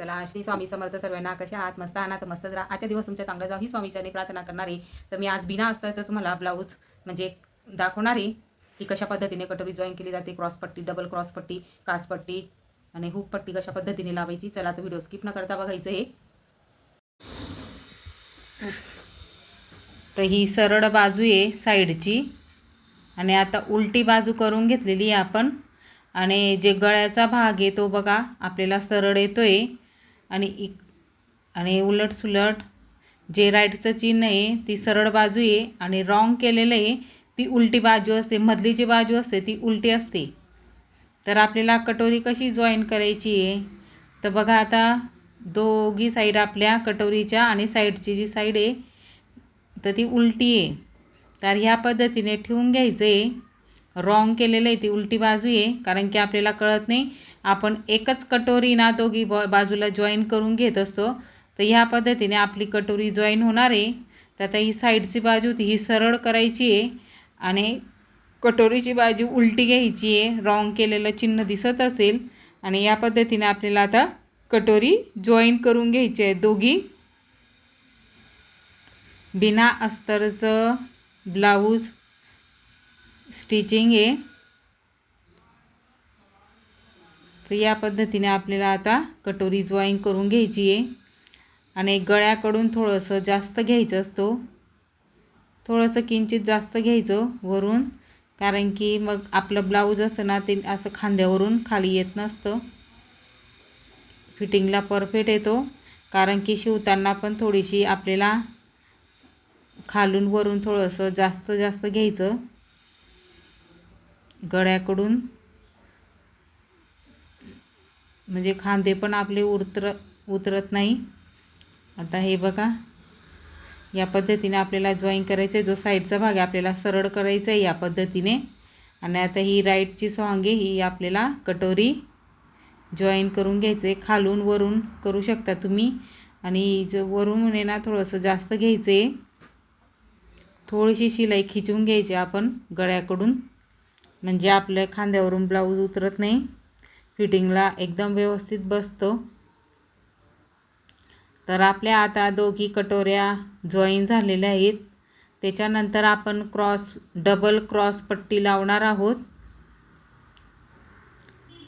चला श्री स्वामी समर्थ सर्वांना कशा आहात? मस्त आहात मस्त जरा आजच्या दिवस तुमच्या चांगला जाऊ ही स्वामीच्याने प्रार्थना करणार. आहे तर मी आज बिना असताचं तुम्हाला ब्लाऊज म्हणजे दाखवणारे. की कशा पद्धतीने कटोरी जॉईन केली जाते? क्रॉसपट्टी डबल क्रॉसपट्टी कासपट्टी आणि हुकपट्टी कशा पद्धतीने लावायची? चला तर व्हिडिओ स्किप न करता बघायचं हे तर ही सरळ बाजू आहे साईडची. आणि आता उलटी बाजू करून घेतलेली आहे आपण. आणि जे गळ्याचा भाग आहे तो बघा आपल्याला सरळ येतो आहे आणि इक आणि उलट सुलट जे राईटचं चिन्ह आहे ती सरळ बाजू आहे आणि रॉंग केलेलं आहे ती उलटी बाजू असते. मधली जी बाजू असते ती उलटी असते. तर आपल्याला कटोरी कशी जॉईन करायची आहे? तर बघा आता दोघी साईड आपल्या कटोरीच्या आणि साईडची जी साईड आहे तर ती उलटी आहे. तर ह्या पद्धतीने ठेवून घ्यायचं आहे रॉंग केलेलं आहे ती उलटी बाजू आहे कारण की आपल्याला कळत नाही. आपण एकच कटोरी ना दोघी बॉ बाजूला जॉईन करून घेत असतो तर ह्या पद्धतीने आपली कटोरी जॉईन होणार आहे. तर आता ही साईडची बाजू होती ही सरळ करायची आहे आणि कटोरीची बाजू उलटी घ्यायची आहे. रॉंग केलेलं चिन्ह दिसत असेल आणि या पद्धतीने आपल्याला आता कटोरी जॉईन करून घ्यायची आहे दोघी. बिना अस्तरचं ब्लाऊज स्टिचिंग आहे. तर या पद्धतीने आपल्याला आता कटोरी जॉईन करून घ्यायची आहे. आणि गळ्याकडून थोडंसं जास्त घ्यायचं असतो. थोडंसं किंचित जास्त घ्यायचं वरून कारण की मग आपलं ब्लाऊज असं ना ते असं खांद्यावरून खाली येत नसतं. फिटिंगला परफेक्ट येतो. कारण की शिवताना पण थोडीशी आपल्याला खालून वरून थोडंसं जास्त जास्त घ्यायचं. गळ्याकडून म्हणजे खांदे पण आपले उतर उतरत नाही. आता हे बघा या पद्धतीने आपल्याला जॉईन करायचं आहे. जो साईडचा भाग आहे आपल्याला सरळ करायचा आहे या पद्धतीने. आणि आता ही राईटची सॉंग ही आपल्याला कटोरी जॉईन करून घ्यायचं आहे. खालून वरून करू शकता तुम्ही. आणि जो वरून आहे ना थोडंसं जास्त घ्यायचं आहे. थोडीशी शिलाई खिचून घ्यायची आपण गळ्याकडून. म्हणजे आपल्या खांद्यावरून ब्लाऊज उतरत नाही. फिटिंगला एकदम व्यवस्थित बसतो. तर आपल्या आता दोघी कटोऱ्या जॉईन झालेल्या आहेत. त्याच्यानंतर आपण क्रॉस डबल क्रॉस पट्टी लावणार आहोत.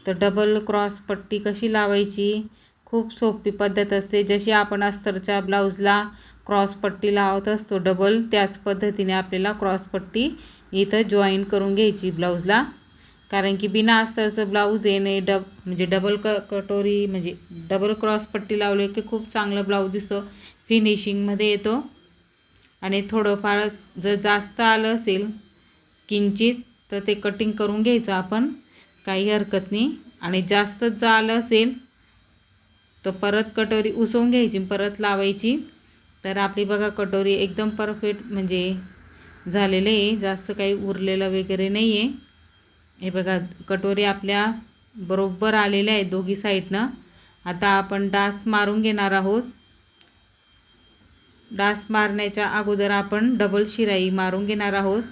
तर डबल क्रॉस पट्टी कशी लावायची? खूप सोपी पद्धत असते. जशी आपण अस्तरच्या ब्लाऊजला क्रॉस पट्टी लावत असतो डबल त्याच पद्धतीने आपल्याला क्रॉस पट्टी इथं जॉईन करून घ्यायची ब्लाऊजला कारण की बिना अस्तरचं ब्लाऊज येणे डब म्हणजे डबल क कटोरी म्हणजे डबल क्रॉस पट्टी लावली की खूप चांगलं ब्लाऊज दिसतो. फिनिशिंगमध्ये येतो. आणि थोडंफार जर जास्त आलं असेल किंचित तर ते कटिंग करून घ्यायचं आपण. काही हरकत नाही. आणि जास्तच जर आलं असेल तर परत कटोरी उसवून घ्यायची परत लावायची. तर आपली बघा कटोरी एकदम परफेक्ट म्हणजे झालेलं आहे. जास्त काही उरलेलं वगैरे नाही आहे हे बघा कटोरी आपल्या बरोबर आलेल्या आहेत दोघी साईडनं. आता आपण डास मारून घेणार आहोत. डास मारण्याच्या अगोदर आपण डबल शिलाई मारून घेणार आहोत.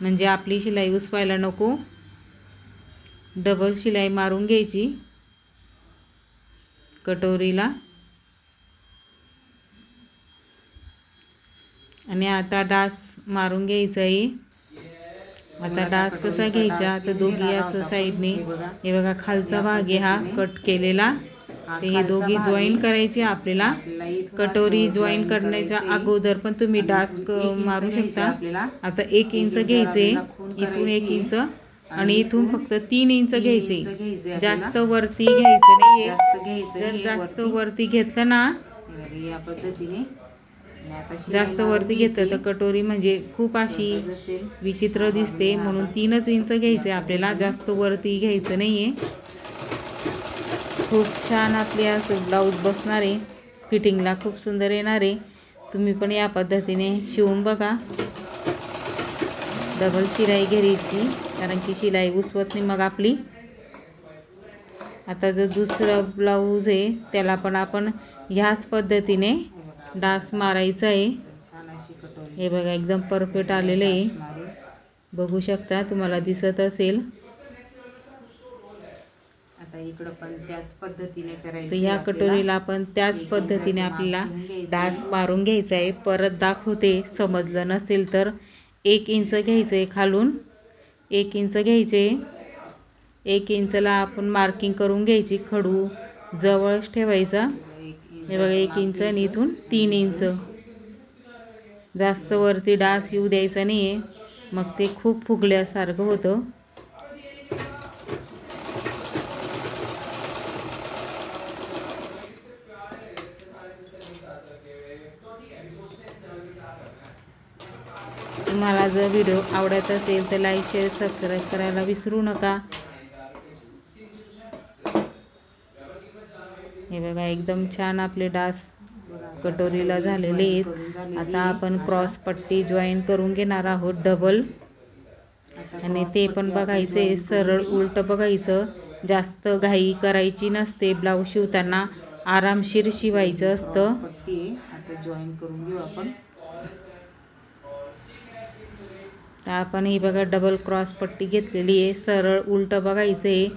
म्हणजे आपली शिलाई उसवायला नको. डबल शिलाई मारून घ्यायची. कटोरीला. आणि आता डास मारून घ्यायचं आहे. आता डास कसा घ्यायचा? तर दोघी असं साईडने. हे बघा खालचा भाग आहे हा कट केलेला. ते हे दोघी जॉईन करायची आपल्याला. कटोरी जॉईन करण्याच्या अगोदर पण तुम्ही डास मारू शकता. आता एक इंच घ्यायचे इथून एक इंच आणि इथून फक्त तीन इंच घ्यायचे जास्त वरती घ्यायचं नाही जर जास्त वरती घेतलं ना या पद्धतीने जास्त वरती घेतलं तर कटोरी म्हणजे खूप अशी विचित्र दिसते. म्हणून तीनच इंच घ्यायचे आपल्याला. जास्त वरती घ्यायचं नाही आहे खूप छान आपली असं ब्लाऊज बसणार आहे. फिटिंगला खूप सुंदर येणार आहे. तुम्ही पण या पद्धतीने शिवून बघा. डबल शिलाई घ्यायची कारण की शिलाई उसवत नाही मग आपली. आता जो दुसरं ब्लाऊज आहे त्याला पण आपण ह्याच पद्धतीने डास मारायचा आहे. हे बघा एकदम परफेक्ट आलेलं आहे. बघू शकता तुम्हाला दिसत असेल. आता इकडं पण त्याच पद्धतीने करायचं ह्या कटोरीला पण त्याच पद्धतीने आपल्याला डास मारून घ्यायचा आहे. परत दाखवते समजलं नसेल तर. एक इंच घ्यायचं आहे खालून. एक इंच घ्यायचे. एक इंचला आपण मार्किंग करून घ्यायची खडू जवळच ठेवायचा. हे बघा एक इंच आणि इथून तीन इंच. जास्त वरती डास येऊ द्यायचा नाही आहे मग ते खूप फुगल्यासारखं होतं. तुम्हाला जर व्हिडिओ आवडत असेल तर लाईक शेअर सबस्क्राईब करायला विसरू नका. हे बघा एकदम छान आपले डास कटोरीला झालेले आहेत. आता आपण क्रॉस पट्टी जॉईन करून घेणार आहोत डबल आणि ते पण बघायचे सरळ उलट बघायचं. जास्त घाई करायची नसते ब्लाऊज शिवताना आरामशीर शिवायचं असतं. आता जॉईन करून घेऊ आपण. आपण ही बघा डबल क्रॉस पट्टी घेतलेली आहे. सरळ उलट बघायचं आहे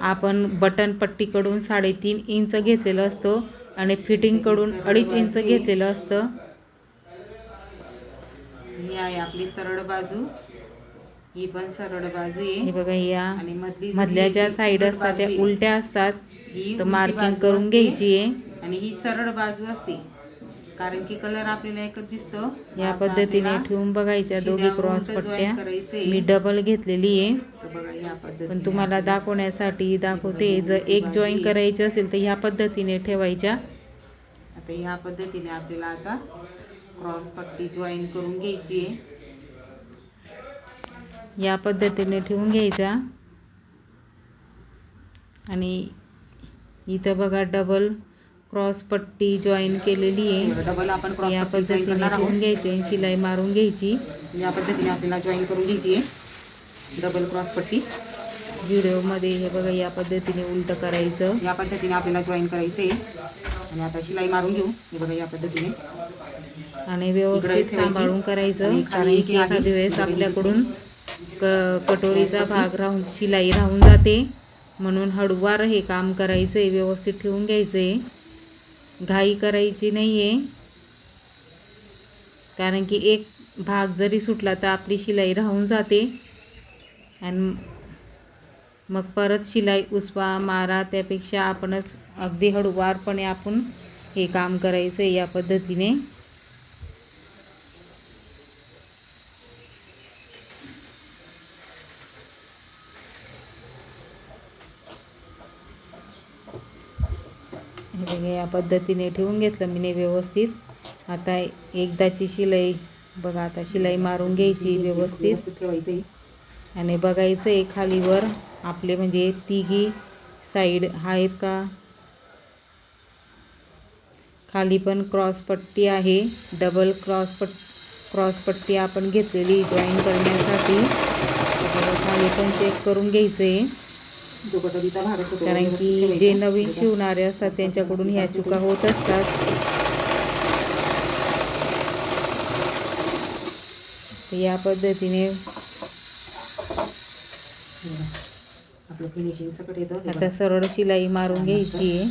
आपण बटन पट्टीकडून साडेतीन इंच घेतलेलं असतो आणि फिटिंगकडून अडीच इंच घेतलेलं असतं. ही आहे आपली सरळ बाजू. ही पण सरळ बाजू हे आहे बघा या मधल्या ज्या साईड उलट असतात त्या उलट्या असतात ही तर मार्किंग करून घ्यायची आहे. आणि ही सरळ बाजू असते. कारण की कलर आपल्याला एकच दिसतो. या पद्धतीने ठेवून बघायच्या दोघी क्रॉस पट्ट्या. मी डबल घेतलेली आहे. पण तुम्हाला दाखवण्यासाठी दाखवते जर एक जॉईन करायची असेल तर ह्या पद्धतीने ठेवायच्या. आता ह्या पद्धतीने आपल्याला आता क्रॉस पट्टी जॉईन करून घ्यायची आहे. या पद्धतीने ठेवून घ्यायच्या. आणि इथं बघा डबल क्रॉस पट्टी जॉईन केलेली आहे. डबल आपण क्रॉस या पद्धतीने आहोत. घ्यायची शिलाई मारून घ्यायची. या पद्धतीने आपल्याला जॉईन करून घ्यायची आहे. डबल क्रॉस पट्टी. व्हिडिओमध्ये हे बघा या पद्धतीने उलट करायचं. या पद्धतीने आपल्याला जॉईन करायचं आहे आणि आता शिलाई मारून घेऊ. हे बघा या पद्धतीने. आणि व्यवस्थित. सांभाळून करायचं. कारण की एखाद्या वेळेस आपल्याकडून क कटोरीचा भाग राहून शिलाई राहून जाते. म्हणून हळूवार हे काम करायचं आहे व्यवस्थित ठेवून घ्यायचं आहे घाई करायची नाही आहे कारण की एक भाग जरी सुटला तर आपली शिलाई राहून जाते. आणि मग परत शिलाई उसवा मारा त्यापेक्षा आपणच अगदी हळूवारपणे आपण हे काम करायचं आहे या पद्धतीने हे बघा या पद्धतीने ठेवून घेतलं मी व्यवस्थित. आता एकदाची शिलाई बघा आता शिलाई मारून घ्यायची व्यवस्थित. ठेवायची आणि बघायचं आहे खालीवर आपले म्हणजे तिघी साईड आहेत का? खाली पण क्रॉस पट्टी आहे. डबल क्रॉस पट क्रॉस पट्टी आपण घेतलेली जॉईन करण्यासाठी. खाली पण चेक करून घ्यायचं आहे कारण की. जे नवीन शिवणारे असतात त्यांच्याकडून ह्या चुका होत असतात. या पद्धतीने आपलं फिनिशिंग सकट येतं. आता. सरळ शिलाई मारून घ्यायची. आहे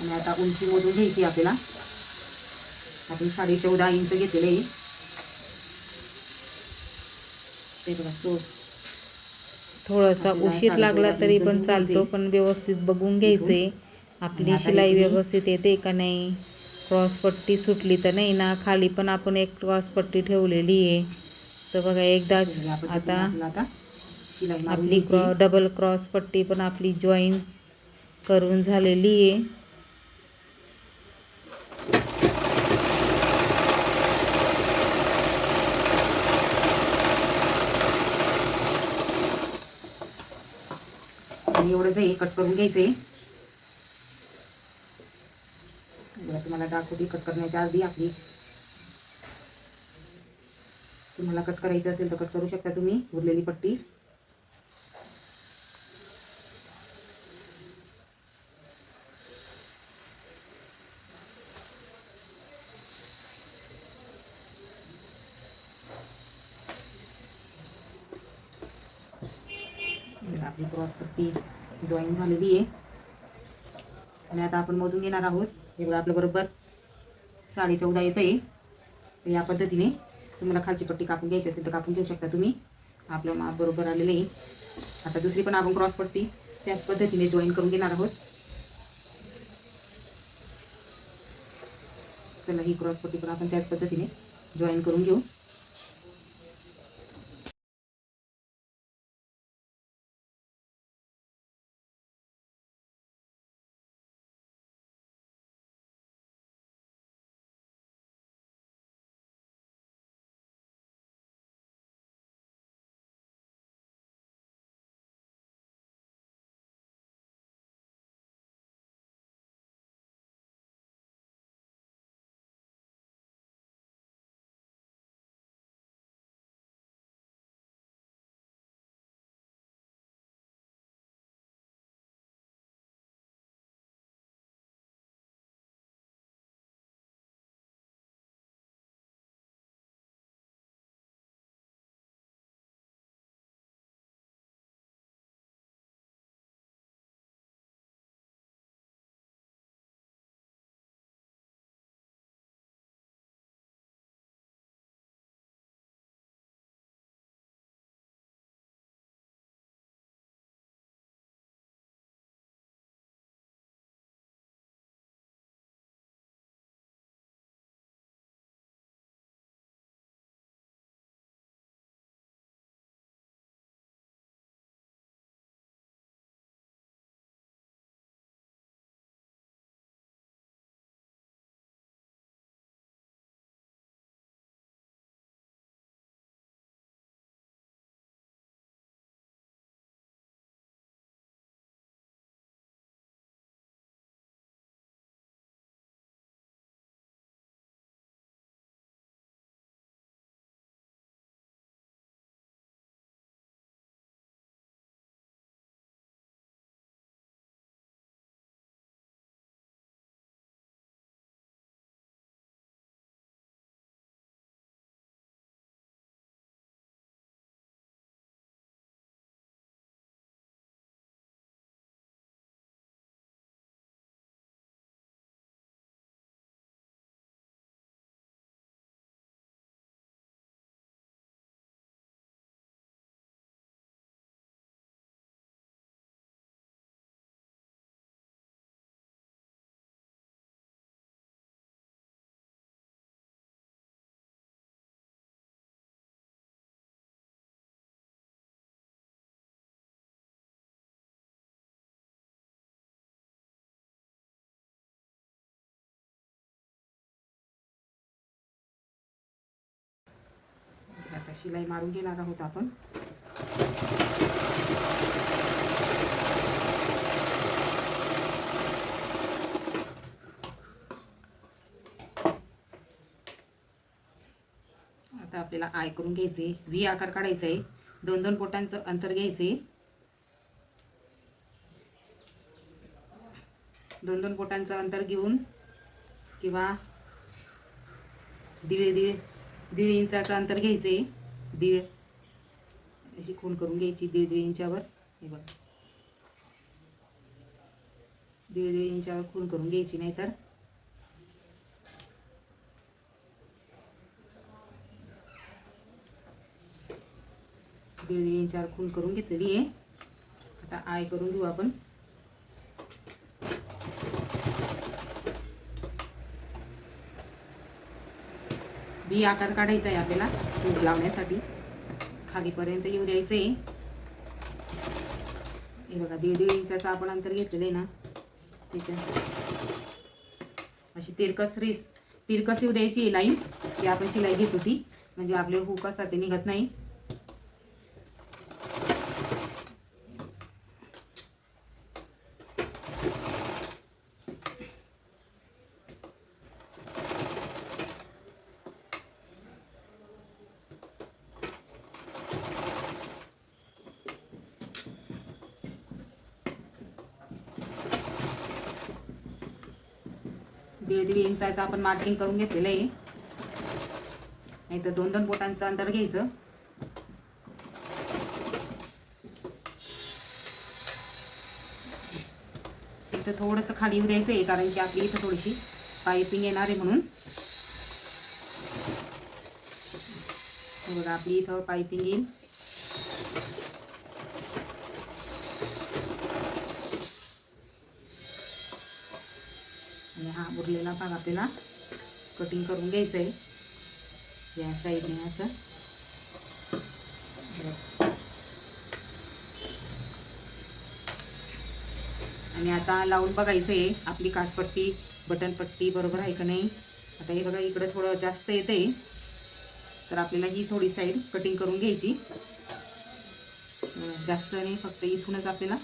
आणि आता उंची मोजून घ्यायची आपल्याला. आपण साडे चौदा इंच घेतलेले. आहे ते बघा तो थोडासा उशीर लागला तरी पण चालतो घ्यायचे. पण व्यवस्थित बघून घ्यायचे आपली शिलाई व्यवस्थित येते का नाही क्रॉस पट्टी सुटली तर नाही ना खाली पण आपण एक क्रॉस पट्टी ठेवलेली आहे तर बघा एकदाच पद्धतीने आता आपली. क्रॉ डबल क्रॉस पट्टी पण आपली जॉईन करून झालेली आहे आणि एवढंच आहे कट करून घ्यायचं. आहे तुम्हाला दाखवते कट करण्याच्या आधी आपली. तुम्हाला कट करायचं असेल तर कट करू शकता तुम्ही उरलेली पट्टी बघा, आपली क्रॉस पट्टी जॉईन झालेली आहे. आणि आता आपण मोजून घेणार आहोत. हे बघा आपलं बरोबर साडे चौदा येतं आहे या पद्धतीने तुम्हाला खालची पट्टी कापून घ्यायची असेल तर कापून घेऊ शकता तुम्ही. आपलं माप बरोबर आलेलं आहे. आता दुसरी पण आपण क्रॉस पट्टी त्याच पद्धतीने जॉईन करून घेणार आहोत. चला ही क्रॉस पट्टी पण आपण त्याच पद्धतीने जॉईन करून घेऊ. शिलाई मारून घेणार आहोत आपण. आता आपल्याला आय करून घ्यायचे व्ही आकार काढायचा आहे दोन दोन बोटांचं अंतर घ्यायचे. दोन दोन बोटांचं अंतर घेऊन किंवा दीड दीड दीड इंचाचं अंतर घ्यायचे. दीड. अशी खून करून घ्यायची दीड दीड इंचावर. हे बघ. दीड दीड इंचावर खून करून घ्यायची नाहीतर. दीड दीड इंचावर खून करून घेतलेली आहे. आता आय करून घेऊ आपण. बी आकार काढायचा आहे आपल्याला. सूट लावण्यासाठी खालीपर्यंत येऊ द्यायचं. आहे हे बघा दीड दीड इंचाचं आपण अंतर घेतलेलं आहे ना त्याच्या अशी तिरकस रेस तिरकस येऊ द्यायची आहे लाईन की आपण शिलाई घेत होती. म्हणजे आपले हुक असतात ते निघत नाही. दीड दीड इंचाचं आपण मार्किंग करून घेतलेलं आहे. नाही तर दोन दोन बोटांचं अंतर घ्यायचं. इथं थोडंसं खाली येऊ द्यायचं आहे कारण की आपली इथं थोडीशी पायपिंग येणार आहे म्हणून. बघा आपली इथं पायपिंग येईल. आणि हा उरलेला भाग आपल्याला कटिंग करून घ्यायचं आहे या साईडने असं. आणि आता लावून बघायचं आहे आपली काचपट्टी बटनपट्टी बरोबर आहे का नाही? आता हे बघा इकडं थोडं जास्त येतं आहे तर आपल्याला ही थोडी साईड कटिंग करून घ्यायची. जास्त नाही फक्त इथूनच आपल्याला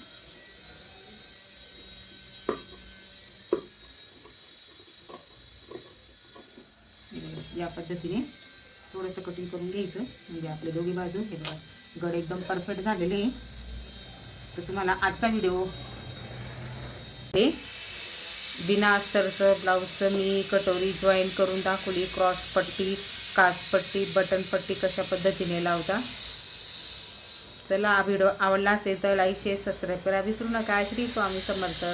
या पद्धतीने थोडंसं कटिंग करून घ्यायचं. म्हणजे आपले दोघी बाजू हे बघा गड एकदम परफेक्ट झालेले आहे. तर तुम्हाला आजचा व्हिडिओ हे बिना अस्तरचं ब्लाऊजचं मी कटोरी जॉईन करून दाखवली क्रॉस पट्टी कासपट्टी बटन पट्टी कशा पद्धतीने लावता. चला हा व्हिडिओ आवडला असेल तर लाईक शेअर सबस्क्राईब करा. विसरू नका. श्री स्वामी समर्थ.